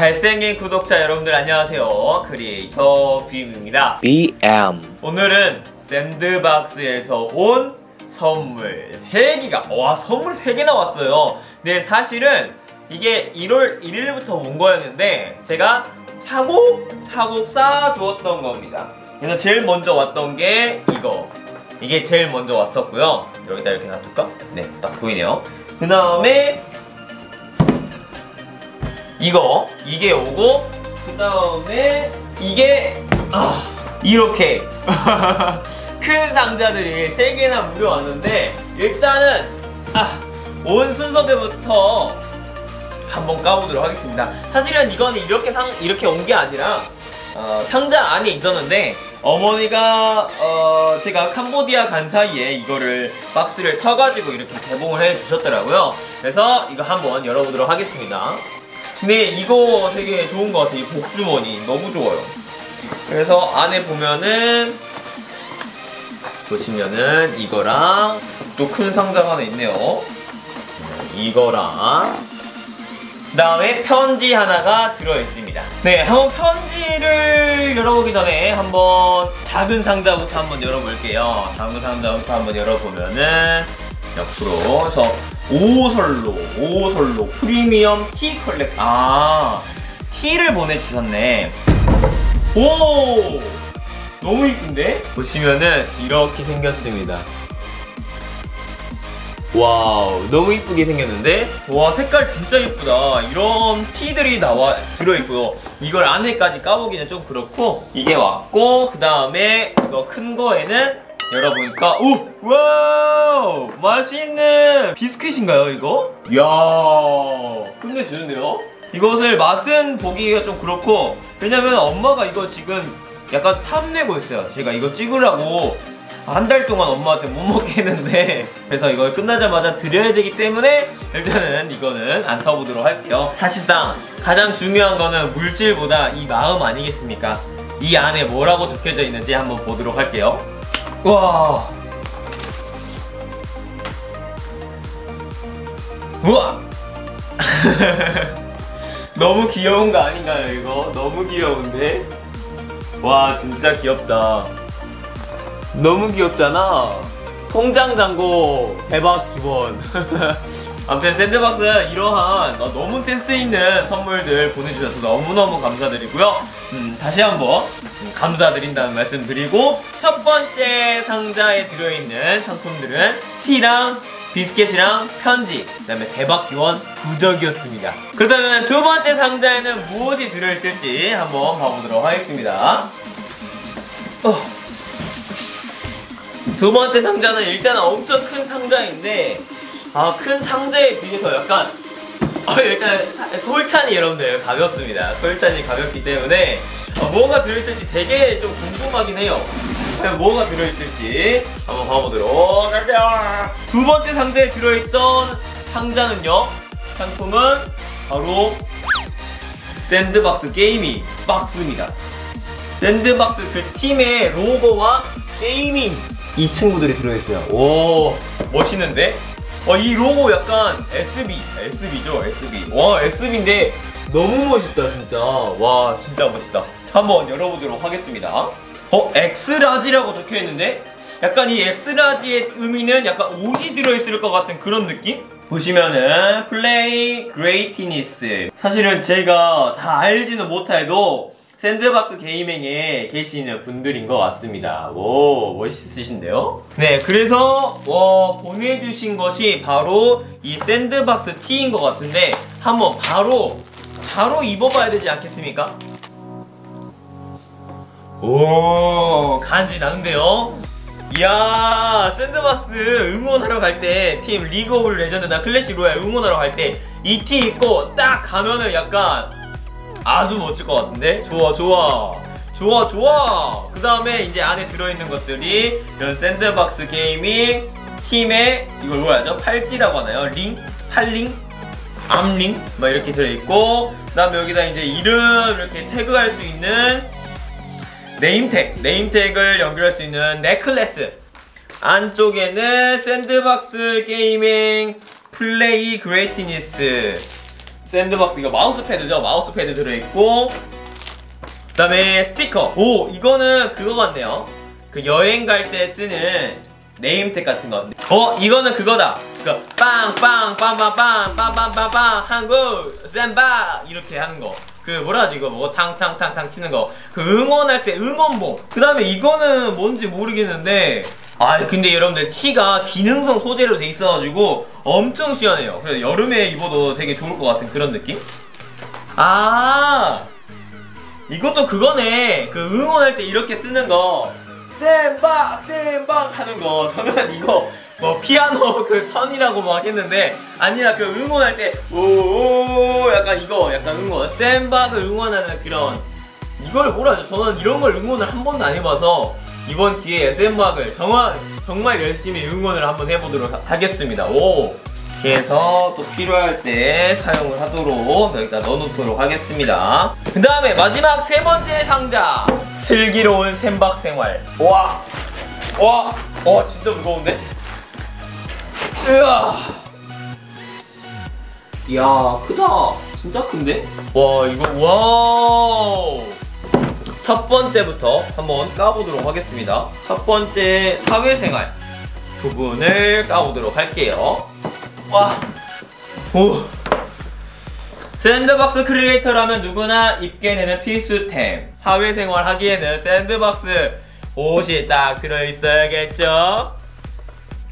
잘생긴 구독자 여러분들 안녕하세요. 크리에이터 BM입니다. BM 오늘은 샌드박스에서 온 선물 3개가 와 선물 3개 나왔어요. 네 사실은 이게 1월 1일부터 온 거였는데 제가 차곡차곡 쌓아두었던 겁니다. 그래서 제일 먼저 왔던 게 이거 이게 제일 먼저 왔었고요. 여기다 이렇게 놔둘까? 네, 딱 보이네요. 그 다음에 이거 이게 오고 그 다음에 이게 아 이렇게. 큰 상자들이 3개나 무려 왔는데 일단은 아, 온 순서대부터 한번 까보도록 하겠습니다. 사실은 이거는 이렇게 상 이렇게 온 게 아니라 어, 상자 안에 있었는데 어머니가 어, 제가 캄보디아 간 사이에 이거를 박스를 터가지고 이렇게 개봉을 해주셨더라고요. 그래서 이거 한번 열어보도록 하겠습니다 근데 이거 되게 좋은 것 같아요. 이 복주머니 너무 좋아요. 그래서 안에 보면은 보시면은 이거랑 또 큰 상자가 하나 있네요. 이거랑 그 다음에 편지 하나가 들어있습니다. 네, 한번 편지를 열어보기 전에 한번 작은 상자부터 한번 열어볼게요. 작은 상자부터 한번 열어보면은 옆으로 해서 오설로 오설로 프리미엄 티 컬렉 아 티를 보내주셨네. 오! 너무 이쁜데? 보시면은 이렇게 생겼습니다. 와우 너무 이쁘게 생겼는데? 와 색깔 진짜 이쁘다. 이런 티들이 나와 들어있고요. 이걸 안에까지 까보기는 좀 그렇고 이게 왔고 그 다음에 이거 큰 거에는 열어보니까 오! 와우! 맛있는 비스킷인가요 이거? 이야 끝내주는데요? 이것을 맛은 보기가 좀 그렇고 왜냐면 엄마가 이거 지금 약간 탐내고 있어요 제가 이거 찍으라고 한 달 동안 엄마한테 못 먹게 했는데 그래서 이걸 끝나자마자 드려야 되기 때문에 일단은 이거는 안 타보도록 할게요 사실상 가장 중요한 거는 물질보다 이 마음 아니겠습니까? 이 안에 뭐라고 적혀져 있는지 한번 보도록 할게요 와. 우와. 너무 귀여운 거 아닌가요, 이거? 너무 귀여운데? 와, 진짜 귀엽다. 너무 귀엽잖아. 통장 잔고 대박 기본. 아무튼 샌드박스 이러한 어, 너무 센스 있는 선물들 보내주셔서 너무너무 감사드리고요. 음, 다시 한번 음, 감사드린다는 말씀 드리고 첫 번째 상자에 들어있는 상품들은 티랑 비스켓이랑 편지 그 다음에 대박 기원 부적이었습니다. 그렇다면 두 번째 상자에는 무엇이 들어있을지 한번 봐보도록 하겠습니다. 어. 두 번째 상자는 일단 엄청 큰 상자인데 아 큰 상자에 비해서 약간 어, 일단 솔찬이 여러분들 가볍습니다. 솔찬이 가볍기 때문에 어, 뭐가 들어있을지 되게 좀 궁금하긴 해요 뭐가 들어있을지 한번 봐보도록 할게요 두 번째 상자에 들어있던 상자는요 상품은 바로 샌드박스 게이밍 박스입니다 샌드박스 그 팀의 로고와 게이밍 이 친구들이 들어있어요 오 멋있는데? 어, 이 로고 약간 SB, SB죠, SB. 와, SB인데 너무 멋있다, 진짜. 와, 진짜 멋있다. 한번 열어보도록 하겠습니다. 어, 엑스라지라고 적혀 있는데 약간 이 엑스라지의 의미는 약간 옷이 들어있을 것 같은 그런 느낌? 보시면은 플레이 그레이티니스 사실은 제가 다 알지는 못해도 샌드박스 게이밍에 계시는 분들인 것 같습니다. 오, 멋있으신데요? 네, 그래서 어, 보내주신 것이 바로 이 샌드박스 티인 것 같은데 한번 바로 바로 입어봐야 되지 않겠습니까? 오, 간지 나는데요? 이야, 샌드박스 응원하러 갈 때 팀 리그 오브 레전드나 클래식 로얄 응원하러 갈 때이티 입고 딱 가면은 약간 아주 멋질 것 같은데? 좋아 좋아 좋아 좋아 그 다음에 이제 안에 들어있는 것들이 이런 샌드박스 게이밍 팀의 이걸 뭐라 하죠? 팔찌라고 하나요? 링? 팔링? 암링? 막 이렇게 들어있고 그 다음에 여기다 이제 이름 이렇게 태그할 수 있는 네임택 네임택을 연결할 수 있는 넥클래스 안쪽에는 샌드박스 게이밍 플레이 그레이티니스 샌드박스 이거 마우스 패드죠 마우스 패드 들어있고 그 다음에 스티커 오 이거는 그거 같네요 그 여행 갈 때 쓰는 네임택 같은 거. 어 이거는 그거다. 그 빵빵빵빵빵 빵빵빵빵 한국 샌바 이렇게 하는 거. 그 뭐라 하지 이거 뭐 탕탕탕탕 치는 거. 그 응원할 때 응원봉. 그 다음에 이거는 뭔지 모르겠는데. 아 근데 여러분들 티가 기능성 소재로 돼 있어가지고 엄청 시원해요. 그래서 여름에 입어도 되게 좋을 것 같은 그런 느낌? 아 이것도 그거네. 그 응원할 때 이렇게 쓰는 거. 쌤방 쌤방 하는 거 저는 이거 뭐 피아노 그 천이라고 막 했는데 아니라 그 응원할 때 오오 약간 이거 약간 응원. 쌤박을 응원하는 그런. 이걸 뭐라 하죠? 저는 이런 걸 응원을 한 번도 안 해봐서 이번 기회에 쌤박을 정말 정말 열심히 응원을 한번 해보도록 하, 하겠습니다. 오. 이렇게 해서 또 필요할 때 사용을 하도록 여기다 넣어놓도록 하겠습니다. 그 다음에 마지막 세 번째 상자. 슬기로운 샘박 생활. 와! 와! 와 진짜 무거운데? 으아! 이야 크다 진짜 큰데? 와 이거 와우 첫 번째부터 한번 까보도록 하겠습니다 첫 번째 사회생활 부분을 까보도록 할게요 와. 오. 샌드박스 크리에이터라면 누구나 입게 되는 필수템. 사회생활 하기에는 샌드박스 옷이 딱 들어있어야겠죠?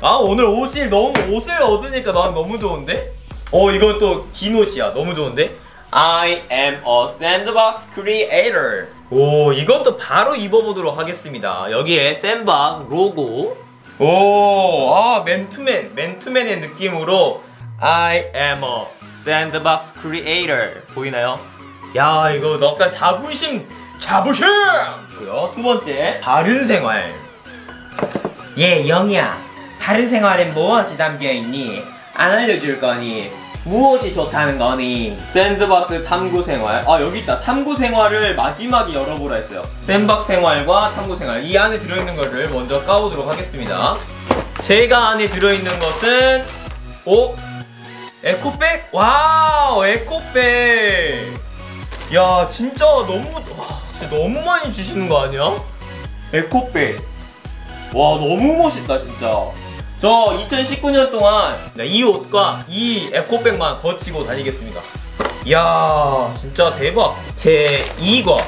아, 오늘 옷이 너무, 옷을 얻으니까 난 너무 좋은데? 어, 이건 또 긴 옷이야. 너무 좋은데? I am a sandbox creator. 오, 이것도 바로 입어보도록 하겠습니다. 여기에 샌박 로고 오, 아, 맨투맨, 맨투맨의 느낌으로 I am a sandbox creator 보이나요? 야, 이거 약간 자부심, 자부심! 두 번째, 다른 생활. 예, 영희야. 다른 생활엔 무엇이 담겨있니? 안 알려줄 거니? 무엇이 좋다는 거니? 샌드박스 탐구 생활. 아, 여기 있다. 탐구 생활을 마지막에 열어보라 했어요. 샌박 생활과 탐구 생활. 이 안에 들어있는 거를 먼저 까보도록 하겠습니다. 제가 안에 들어있는 것은, 오! 에코백? 와우! 에코백! 야, 진짜 너무, 와, 진짜 너무 많이 주시는 거 아니야? 에코백. 와, 너무 멋있다, 진짜. 저 2019년 동안 이 옷과 이 에코백만 거치고 다니겠습니다. 이야 진짜 대박. 제 2과.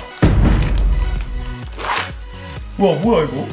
우와 뭐야 이거?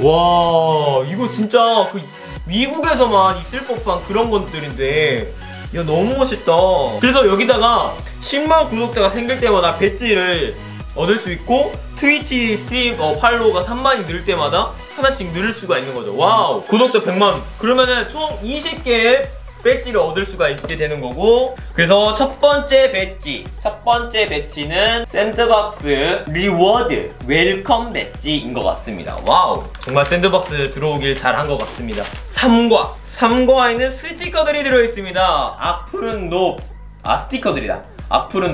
와 이거 진짜 그 미국에서만 있을 법한 그런 것들인데 야 너무 멋있다. 그래서 여기다가 10만 구독자가 생길 때마다 배지를 얻을 수 있고 트위치 스팀 어, 팔로우가 3만이 늘 때마다 하나씩 늘을 수가 있는 거죠. 와우. 구독자 100만. 그러면은 총 20개의 배지를 얻을 수가 있게 되는 거고. 그래서 첫 번째 배지 첫 번째 배지는 샌드박스 리워드 웰컴 배지인 것 같습니다. 와우. 정말 샌드박스 들어오길 잘한 것 같습니다. 3과. 3과에는 스티커들이 들어있습니다. 악플은 높아 스티커들이다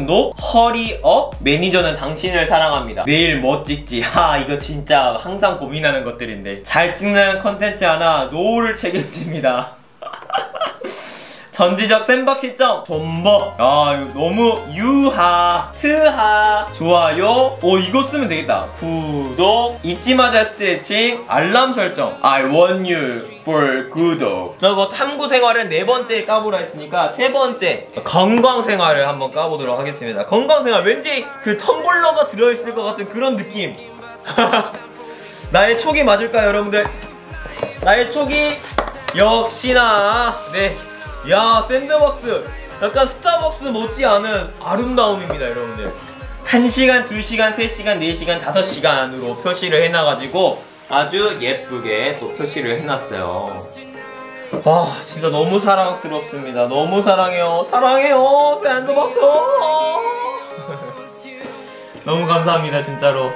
노, 허리업, 매니저는 당신을 사랑합니다. 내일 뭐 찍지? 하 이거 진짜 항상 고민하는 것들인데 잘 찍는 컨텐츠 하나 노를 책임집니다. 전지적 샌박 시점. 존버. 아 너무 유하 트하. 좋아요. 오 이거 쓰면 되겠다. 구독. 잊지 마자 스트레칭. 알람 설정. I want you for 구독. 저거 탐구 생활은 네 번째 까보라 했으니까 세 번째 건강 생활을 한번 까보도록 하겠습니다. 건강 생활. 왠지 그 텀블러가 들어있을 것 같은 그런 느낌. 나의 촉이 맞을까요 여러분들? 나의 촉이 역시나. 네 야 샌드박스. 약간 스타벅스 못지않은 아름다움입니다 여러분들. 1시간, 2시간, 3시간, 4시간, 5시간으로 표시를 해놔가지고 아주 예쁘게 또 표시를 해놨어요. 아 진짜 너무 사랑스럽습니다. 너무 사랑해요. 사랑해요 샌드박스. 너무 감사합니다 진짜로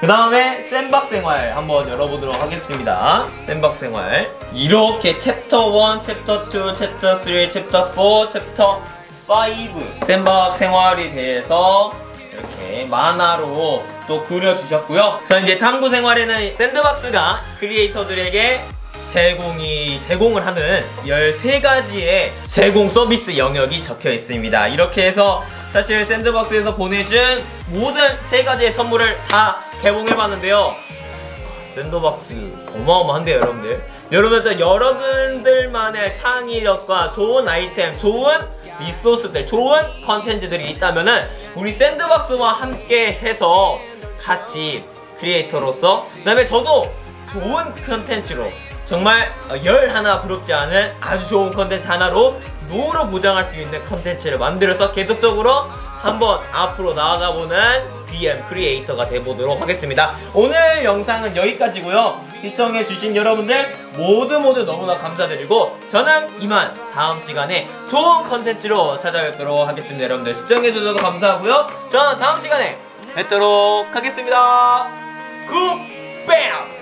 그 다음에 샌박 생활 한번 열어보도록 하겠습니다. 샌박 생활. 이렇게 챕터 1, 챕터 2, 챕터 3, 챕터 4, 챕터 5 샌박 생활에 대해서 이렇게 만화로 또 그려주셨고요. 자 이제 탐구 생활에는 샌드박스가 크리에이터들에게 제공이 제공을 하는 13가지의 제공 서비스 영역이 적혀 있습니다. 이렇게 해서 사실 샌드박스에서 보내준 모든 세 가지의 선물을 다 개봉해 봤는데요. 샌드박스 어마어마한데요, 여러분들. 여러분들 여러분들만의 창의력과 좋은 아이템, 좋은 리소스들, 좋은 컨텐츠들이 있다면은 우리 샌드박스와 함께 해서 같이 크리에이터로서 그다음에 저도 좋은 컨텐츠로 정말 어, 열 하나 부럽지 않은 아주 좋은 컨텐츠 하나로 노후로 보장할 수 있는 컨텐츠를 만들어서 계속적으로 한번 앞으로 나아가보는 BM 크리에이터가 돼보도록 하겠습니다. 오늘 영상은 여기까지고요. 시청해주신 여러분들 모두 모두 너무나 감사드리고 저는 이만 다음 시간에 좋은 컨텐츠로 찾아뵙도록 하겠습니다. 여러분들 시청해주셔서 감사하고요. 저는 다음 시간에 뵙도록 하겠습니다. 굿! 뱀!